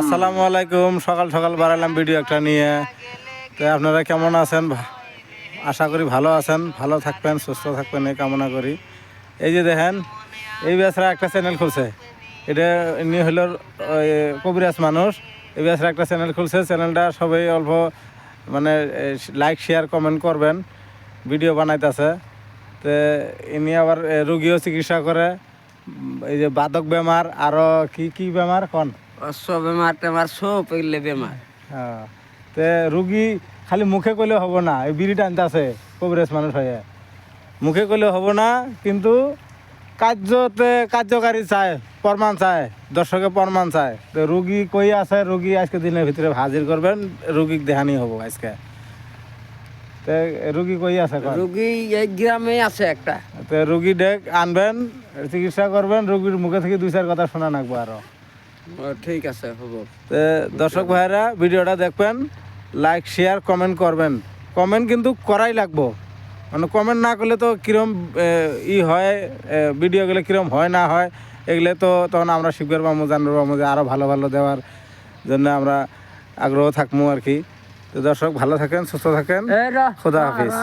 আসসালামু আলাইকুম। সকাল সকাল বাড়ালাম ভিডিও একটা নিয়ে। তো আপনারা কেমন আছেন? আশা করি ভালো আছেন। ভালো থাকবেন, সুস্থ থাকবেন, এই কামনা করি। এই যে দেখেন, এই বেসরা একটা চ্যানেল খুলছে। এটা ইনি হইল কবিরাজ মানুষ। এই বেসরা একটা চ্যানেল খুলছে। চ্যানেলটা সবাই অল্প মানে লাইক শেয়ার কমেন্ট করবেন। ভিডিও বানাইতেছে। তো ইনি আবার রুগীও চিকিৎসা করে। এই যে বাদক বেমার আরও কি কি বেমার? কোন? অশ্ব বেমার টেমার সব এগুলো বেমার। হ্যাঁ। তে রুগী খালি মুখে কইলে হব না এই বিড়ি টানতে আছে কবিরাজ মানুষ হয়ে। মুখে কইলে হব না কিন্তু কার্যতে কার্যকারী চায় প্রমাণ চায় দর্শকে প্রমাণ চায়। তো রুগী কই আছে রুগী আজকে দিনের ভিতরে হাজির করবেন রুগীক দেহানি হব আজকে। তে রুগী কই আছে? রুগী এই গ্রামে আছে একটা। তো রুগী ডেক আনবেন চিকিৎসা করবেন রুগীর মুখে থেকে দুই চার কথা শোনা নাকবো আরও। ঠিক আছে হব। তো দর্শক ভাইরা ভিডিওটা দেখবেন লাইক শেয়ার কমেন্ট করবেন। কমেন্ট কিন্তু করাই লাগবো। মানে কমেন্ট না করলে তো কিরম ই হয় ভিডিওগুলো কিরম হয় না হয় এগুলো তো তখন আমরা শিখবার পাবো জানবার পাবো যে আরও ভালো ভালো দেওয়ার জন্য আমরা আগ্রহ থাকব আর কি। তো দর্শক ভালো থাকেন সুস্থ থাকেন। খোদা হাফিজ।